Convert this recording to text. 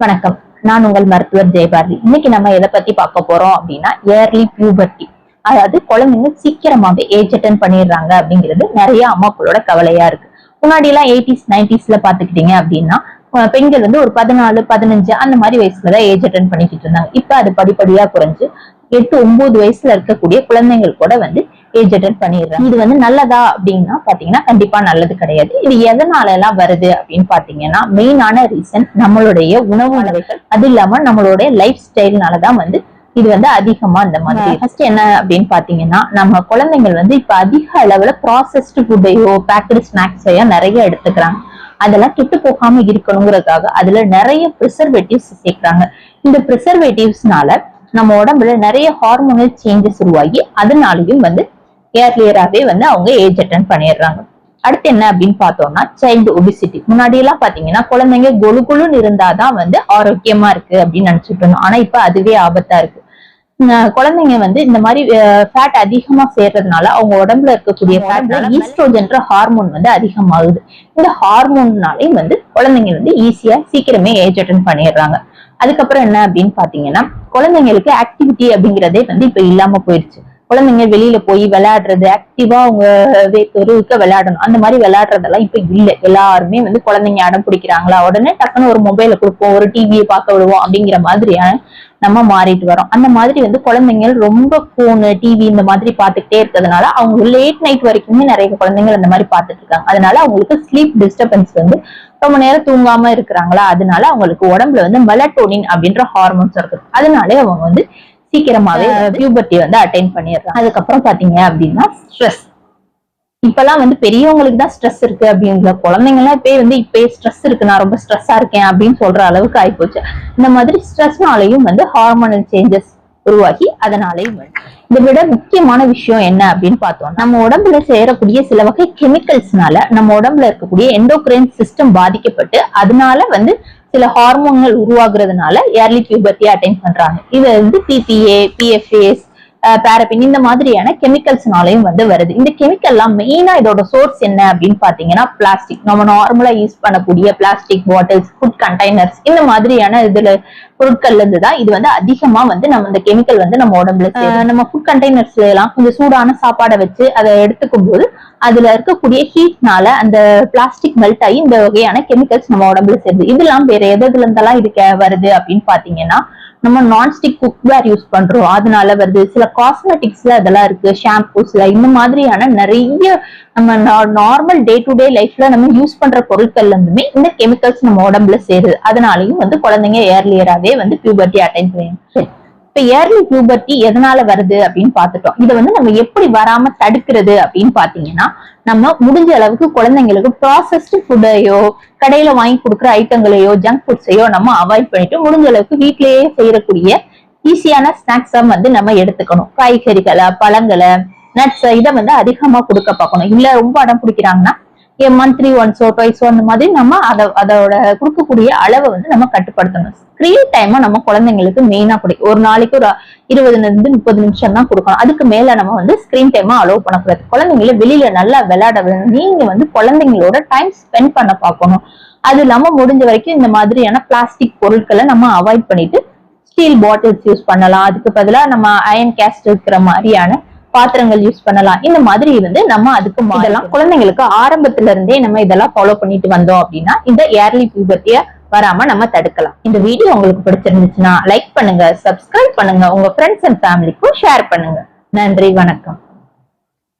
வணக்கம். நான் உங்கள் மருத்துவர் ஜெயபாரதி. இன்னைக்கு நம்ம எதை பத்தி பார்க்க போறோம் அப்படின்னா இயர்லி பியூபர்ட்டி அதாவது குழந்தைங்க சீக்கிரமாவே ஏஜ் அட்டன் பண்ணிடுறாங்க அப்படிங்கிறது நிறைய அம்மாக்களோட கவலையா இருக்கு. முன்னாடி எல்லாம் எயிட்டிஸ் நைன்டிஸ்ல பாத்துக்கிட்டீங்க அப்படின்னா பெண்கள் வந்து ஒரு பதினாலு பதினஞ்சு அந்த மாதிரி வயசுலதான் ஏஜ் அட்டன் பண்ணிக்கிட்டு இருந்தாங்க. இப்ப அது படிப்படியா குறைஞ்சு எட்டு ஒன்பது வயசுல இருக்கக்கூடிய குழந்தைகள் கூட வந்து ஏஜ் அட்டன் பண்ணிடுறாங்க. இது வந்து நல்லதா அப்படின்னா பாத்தீங்கன்னா கண்டிப்பா நல்லது கிடையாது. இது எதனால எல்லாம் வருது அப்படின்னு பாத்தீங்கன்னா மெயினான ரீசன் நம்மளுடைய உணவு உணவுகள் அது இல்லாம நம்மளுடைய லைஃப் ஸ்டைல்னாலதான் வந்து இது வந்து அதிகமா இந்த மாதிரி ஃபர்ஸ்ட் என்ன அப்படின்னு பாத்தீங்கன்னா நம்ம குழந்தைங்க வந்து இப்ப அதிக அளவுல ப்ராசஸ்டு ஃபுட்டையோ பேக்கடு ஸ்நாக்ஸையோ நிறைய எடுத்துக்கிறாங்க. அதெல்லாம் கெட்டு போகாம இருக்கணுங்கிறதுக்காக அதுல நிறைய ப்ரிசர்வேட்டிவ்ஸ் சேர்க்கிறாங்க. இந்த ப்ரிசர்வேட்டிவ்ஸ்னால நம்ம உடம்புல நிறைய ஹார்மோனல் சேஞ்சஸ் உருவாகி அதனாலயும் வந்து ஏர்லியராகவே வந்து அவங்க ஏஜ் அட்டன் பண்ணிடுறாங்க. அடுத்து என்ன அப்படின்னு பார்த்தோம்னா சைல்டு ஒபிசிட்டி முன்னாடி எல்லாம் பாத்தீங்கன்னா குழந்தைங்க கொழு கொழுன்னு இருந்தாதான் வந்து ஆரோக்கியமா இருக்கு அப்படின்னு நினைச்சிட்டு இருந்தோம். ஆனா இப்ப அதுவே ஆபத்தா இருக்கு. குழந்தைங்க வந்து இந்த மாதிரி ஃபேட் அதிகமா சேர்றதுனால அவங்க உடம்புல இருக்கக்கூடிய ஃபேட்ல ஈஸ்ட்ரோஜென்ற ஹார்மோன் வந்து அதிகமாகுது. இந்த ஹார்மோன்னாலையும் வந்து குழந்தைங்க வந்து ஈஸியா சீக்கிரமே ஏஜ் அட்டன் பண்ணிடுறாங்க. அதுக்கப்புறம் என்ன அப்படின்னு பாத்தீங்கன்னா குழந்தைங்களுக்கு ஆக்டிவிட்டி அப்படிங்கறதே வந்து இப்ப இல்லாம போயிடுச்சு குழந்தைங்க வெளியில போய் விளையாடுறது ஆக்டிவா அவங்க தெருவுக்கு விளையாடணும். அந்த மாதிரி விளையாடுறதெல்லாம் இப்ப இல்ல. எல்லாருமே வந்து குழந்தைங்க அடம் பிடிக்கிறாங்களா? உடனே டக்குன்னு ஒரு மொபைல கொடுப்போம் ஒரு டிவியை பார்க்க விடுவோம் அப்படிங்கிற மாதிரியான நம்ம மாறிட்டு வரோம். அந்த மாதிரி வந்து குழந்தைங்க ரொம்ப போனு டிவி இந்த மாதிரி பார்த்துக்கிட்டே இருக்கிறதுனால அவங்க லேட் நைட் வரைக்குமே நிறைய குழந்தைங்க அந்த மாதிரி பார்த்துட்டு இருக்காங்க. அதனால அவங்களுக்கு ஸ்லீப் டிஸ்டர்பன்ஸ் வந்து ரொம்ப நேரம் தூங்காம இருக்கிறாங்களா? அதனால அவங்களுக்கு உடம்புல வந்து மெலட்டோனின் அப்படின்ற ஹார்மோன்ஸ் இருக்குது அதனாலே அவங்க வந்து சீக்கிரமாவே பியூபர்ட்டி வந்து அட்டைன் பண்ணிடுறாங்க. அதுக்கப்புறம் பாத்தீங்க அப்படின்னா ஸ்ட்ரெஸ் இப்பெல்லாம் வந்து பெரியவங்களுக்கு தான் ஸ்ட்ரெஸ் இருக்கு அப்படிங்கிற குழந்தைங்க எல்லாம் இப்பயே வந்து இப்பயே ஸ்ட்ரெஸ் இருக்கு நான் ரொம்ப ஸ்ட்ரெஸ்ஸா இருக்கேன் அப்படின்னு சொல்ற அளவுக்கு ஆயிப்போச்சு. இந்த மாதிரி ஸ்ட்ரெஸ்னாலையும் வந்து ஹார்மோனல் சேஞ்சஸ் உருவாகி அதனாலையும். இதை விட முக்கியமான விஷயம் என்ன அப்படின்னு பார்த்தோம் நம்ம உடம்புல சேரக்கூடிய சில வகை கெமிக்கல்ஸ்னால நம்ம உடம்புல இருக்கக்கூடிய எண்டோக்ரைன் சிஸ்டம் பாதிக்கப்பட்டு அதனால வந்து சில ஹார்மோன்கள் உருவாகுறதுனால ஏர்லி பியூபர்ட்டியை அட்டைன் பண்றாங்க. இது வந்து பிபிஏ பிஎஃப்ஏஸ் பேரபின் இந்த மாதிரியான கெமிக்கல்ஸ்னாலையும் வந்து வருது. இந்த கெமிக்கல்லாம் மெயினா இதோட சோர்ஸ் என்ன அப்படின்னு பாத்தீங்கன்னா பிளாஸ்டிக் நம்ம நார்மலா யூஸ் பண்ணக்கூடிய பிளாஸ்டிக் பாட்டில்ஸ் ஃபுட் கண்டெய்னர்ஸ் இந்த மாதிரியான இதுல பொருட்கள்ல இருந்து தான் இது வந்து அதிகமா வந்து நம்ம இந்த கெமிக்கல் வந்து நம்ம உடம்புல. நம்ம ஃபுட் கண்டெய்னர்ஸ்ல எல்லாம் கொஞ்சம் சூடான சாப்பாடை வச்சு அதை எடுத்துக்கும் போது அதுல இருக்கக்கூடிய ஹீட்னால அந்த பிளாஸ்டிக் மெல்ட் ஆகி இந்த வகையான கெமிக்கல்ஸ் நம்ம உடம்புல சேருது. இதெல்லாம் வேற எதுல இருந்தெல்லாம் இது கே- வருது அப்படின்னு பாத்தீங்கன்னா நம்ம நான்ஸ்டிக் குக்வேர் யூஸ் பண்றோம். அதனால வருது. சில காஸ்மெட்டிக்ஸ்ல அதெல்லாம் இருக்கு. ஷாம்பூஸ்ல இந்த மாதிரியான நிறைய நம்ம நார்மல் டே டு டே லைஃப்ல நம்ம யூஸ் பண்ற பொருட்கள்ல இருந்துமே இந்த கெமிக்கல்ஸ் நம்ம உடம்புல சேருது. அதனாலயும் வந்து குழந்தைங்க ஏர்லியராகவே வந்து பியூபர்ட்டி அட்டைன் பண்ணுவாங்க இப்ப ஏர்லி பியூபர்ட்டி எதனால வருது அப்படின்னு பார்த்துட்டோம். இதை வந்து நம்ம எப்படி வராம தடுக்கிறது அப்படின்னு பாத்தீங்கன்னா நம்ம முடிஞ்ச அளவுக்கு குழந்தைங்களுக்கு ப்ராசஸ்டு ஃபுட்டையோ கடையில வாங்கி கொடுக்குற ஐட்டங்களையோ ஜங்க் ஃபுட்ஸையோ நம்ம அவாய்ட் பண்ணிட்டு முடிஞ்ச அளவுக்கு வீட்டிலேயே செய்யக்கூடிய ஈஸியான ஸ்நாக்ஸா வந்து நம்ம எடுத்துக்கணும். காய்கறிகளை பழங்களை நட்ஸ் இதை வந்து அதிகமா கொடுக்க பார்க்கணும். இல்ல ரொம்ப அடம் பிடிக்கிறாங்கன்னா மந்த்லி ஒன்ஸோ டுவைஸோ அந்த மாதிரி நம்ம அதை அதோட கொடுக்கக்கூடிய அளவை வந்து நம்ம கட்டுப்படுத்தணும். ஸ்கிரீன் டைமை நம்ம குழந்தைங்களுக்கு மெயினா கூட ஒரு நாளைக்கு ஒரு இருபதுல இருந்து முப்பது நிமிஷம் தான் கொடுக்கணும். அதுக்கு மேல நம்ம வந்து ஸ்கிரீன் டைமா அலோவ் பண்ணக்கூடாது. குழந்தைங்கள வெளியில நல்லா விளையாட வேணும் நீங்க வந்து குழந்தைங்களோட டைம் ஸ்பெண்ட் பண்ண பார்க்கணும். அது இல்லாம முடிஞ்ச வரைக்கும் இந்த மாதிரியான பிளாஸ்டிக் பொருட்களை நம்ம அவாய்ட் பண்ணிட்டு ஸ்டீல் பாட்டில்ஸ் யூஸ் பண்ணலாம். அதுக்கு பதிலாக நம்ம அயன் கேஸ்ட் இருக்கிற மாதிரியான பாத்திரங்கள் யூஸ் பண்ணலாம். இந்த மாதிரி வந்து நம்ம அதுக்கு இதெல்லாம் குழந்தைங்களுக்கு ஆரம்பத்துல இருந்தே நம்ம இதெல்லாம் ஃபாலோ பண்ணிட்டு வந்தோம் அப்படின்னா இந்த ஏர்லி பியூபர்ட்டிய வராம நம்ம தடுக்கலாம். இந்த வீடியோ உங்களுக்கு பிடிச்சிருந்துச்சுன்னா லைக் பண்ணுங்க சப்ஸ்கிரைப் பண்ணுங்க உங்க ஃப்ரெண்ட்ஸ் அண்ட் ஃபேமிலிக்கும் ஷேர் பண்ணுங்க. நன்றி வணக்கம்.